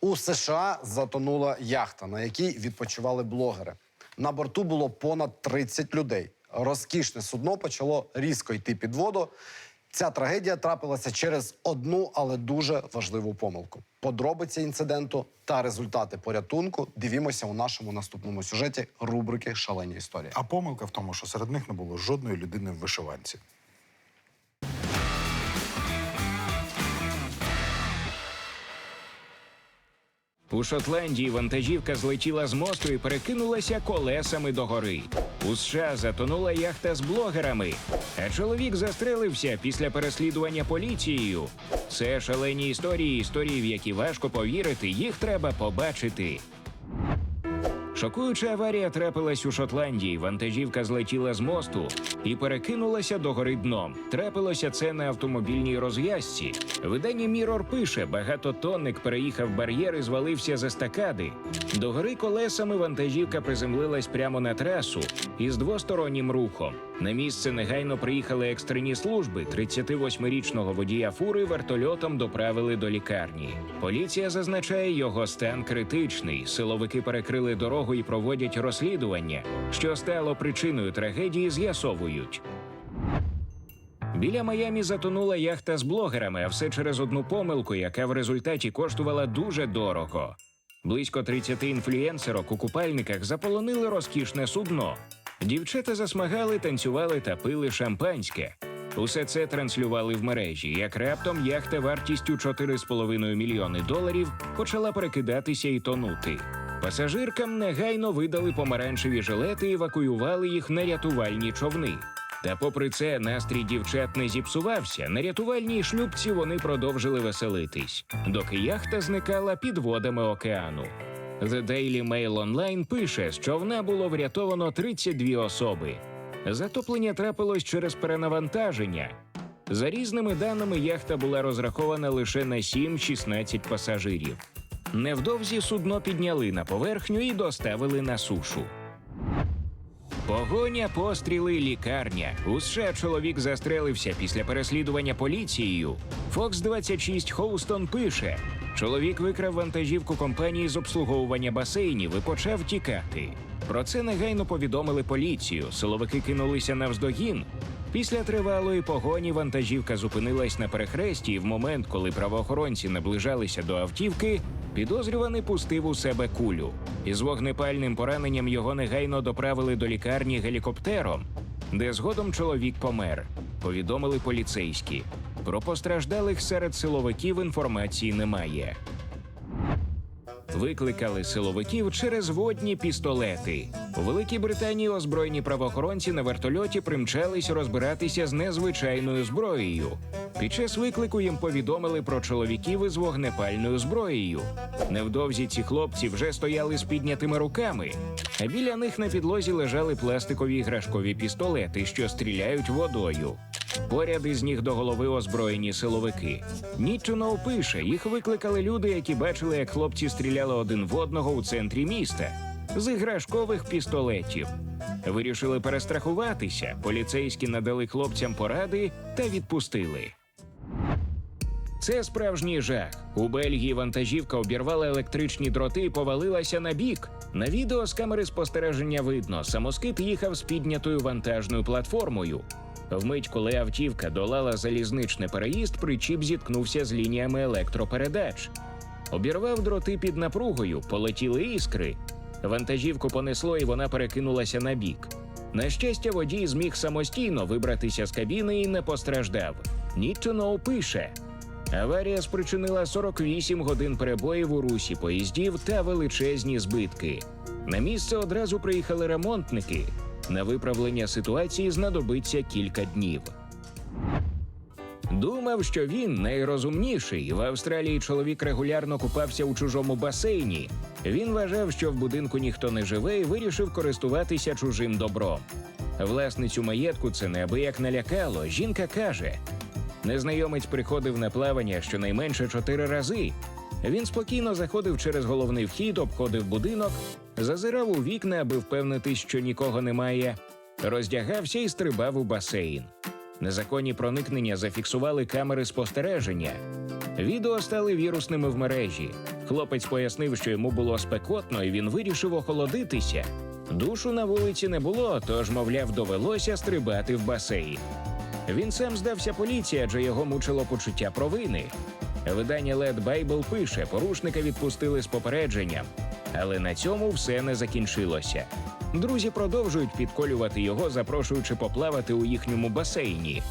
У США затонула яхта, на якій відпочивали блогери. На борту було понад 30 людей. Розкішне судно почало різко йти під воду. Ця трагедія трапилася через одну, але дуже важливу помилку. Подробиці інциденту та результати порятунку дивімося у нашому наступному сюжеті рубрики Шалені історії. А помилка в тому, що серед них не було жодної людини в вишиванці. У Шотландії вантажівка злетіла з мосту і перекинулася колесами догори. У США затонула яхта з блогерами, а чоловік застрелився після переслідування поліцією. Це шалені історії, історії, в які важко повірити, їх треба побачити. Шокуюча аварія трапилась у Шотландії. Вантажівка злетіла з мосту і перекинулася до гори дном. Трапилося це на автомобільній розв'язці. Видання Мірор пише: багатотонник переїхав бар'єр і звалився з естакади. До гори колесами вантажівка приземлилась прямо на трасу із двостороннім рухом. На місце негайно приїхали екстрені служби. 38-річного водія фури вертольотом доправили до лікарні. Поліція зазначає, його стан критичний. Силовики перекрили дорогу і проводять розслідування. Що стало причиною трагедії, з'ясовують. Біля Майамі затонула яхта з блогерами, а все через одну помилку, яка в результаті коштувала дуже дорого. Близько 30 інфлюєнсерок у купальниках заполонили розкішне судно. Дівчата засмагали, танцювали та пили шампанське. Усе це транслювали в мережі. Як раптом яхта вартістю 4,5 мільйони доларів почала перекидатися і тонути. Пасажиркам негайно видали помаранчеві жилети і евакуювали їх на рятувальні човни. Та попри це настрій дівчат не зіпсувався. На рятувальній шлюбці вони продовжили веселитись, доки яхта зникала під водами океану. The Daily Mail Online пише, що човна було врятовано 32 особи. Затоплення трапилось через перенавантаження. За різними даними, яхта була розрахована лише на 7-16 пасажирів. Невдовзі судно підняли на поверхню і доставили на сушу. Погоня, постріли, лікарня. У США чоловік застрелився після переслідування поліцією. Fox 26 Хоустон пише: чоловік викрав вантажівку компанії з обслуговування басейнів і почав тікати. Про це негайно повідомили поліцію. Силовики кинулися навздогін. Після тривалої погоні вантажівка зупинилась на перехресті, і в момент, коли правоохоронці наближалися до автівки, підозрюваний пустив у себе кулю. Із вогнепальним пораненням його негайно доправили до лікарні гелікоптером, де згодом чоловік помер. Повідомили поліцейські. Про постраждалих серед силовиків інформації немає. Викликали силовиків через водні пістолети. У Великій Британії озброєні правоохоронці на вертольоті примчались розбиратися з незвичайною зброєю. Під час виклику їм повідомили про чоловіків із вогнепальною зброєю. Невдовзі ці хлопці вже стояли з піднятими руками, а біля них на підлозі лежали пластикові іграшкові пістолети, що стріляють водою. Поряд із ніг до голови озброєні силовики. Нічуно пише, їх викликали люди, які бачили, як хлопці стріляли один в одного у центрі міста з іграшкових пістолетів. Вирішили перестрахуватися. Поліцейські надали хлопцям поради та відпустили. Це справжній жах. У Бельгії вантажівка обірвала електричні дроти і повалилася на бік. На відео з камери спостереження видно, самоскид їхав з піднятою вантажною платформою. Вмить, коли автівка долала залізничний переїзд, причіп зіткнувся з лініями електропередач. Обірвав дроти під напругою, полетіли іскри. Вантажівку понесло і вона перекинулася на бік. На щастя, водій зміг самостійно вибратися з кабіни і не постраждав. Нічого пише. Аварія спричинила 48 годин перебоїв у русі поїздів та величезні збитки. На місце одразу приїхали ремонтники. На виправлення ситуації знадобиться кілька днів. Думав, що він найрозумніший. В Австралії чоловік регулярно купався у чужому басейні. Він вважав, що в будинку ніхто не живе і вирішив користуватися чужим добром. Власницю маєтку це неабияк налякало. Жінка каже: незнайомець приходив на плавання щонайменше чотири рази. Він спокійно заходив через головний вхід, обходив будинок, зазирав у вікна, аби впевнитись, що нікого немає, роздягався і стрибав у басейн. Незаконні проникнення зафіксували камери спостереження. Відео стали вірусними в мережі. Хлопець пояснив, що йому було спекотно, і він вирішив охолодитися. Душу на вулиці не було, тож, мовляв, довелося стрибати в басейн. Він сам здався поліції, адже його мучило почуття провини. Видання Led Bible пише, порушника відпустили з попередженням, але на цьому все не закінчилося. Друзі продовжують підколювати його, запрошуючи поплавати у їхньому басейні.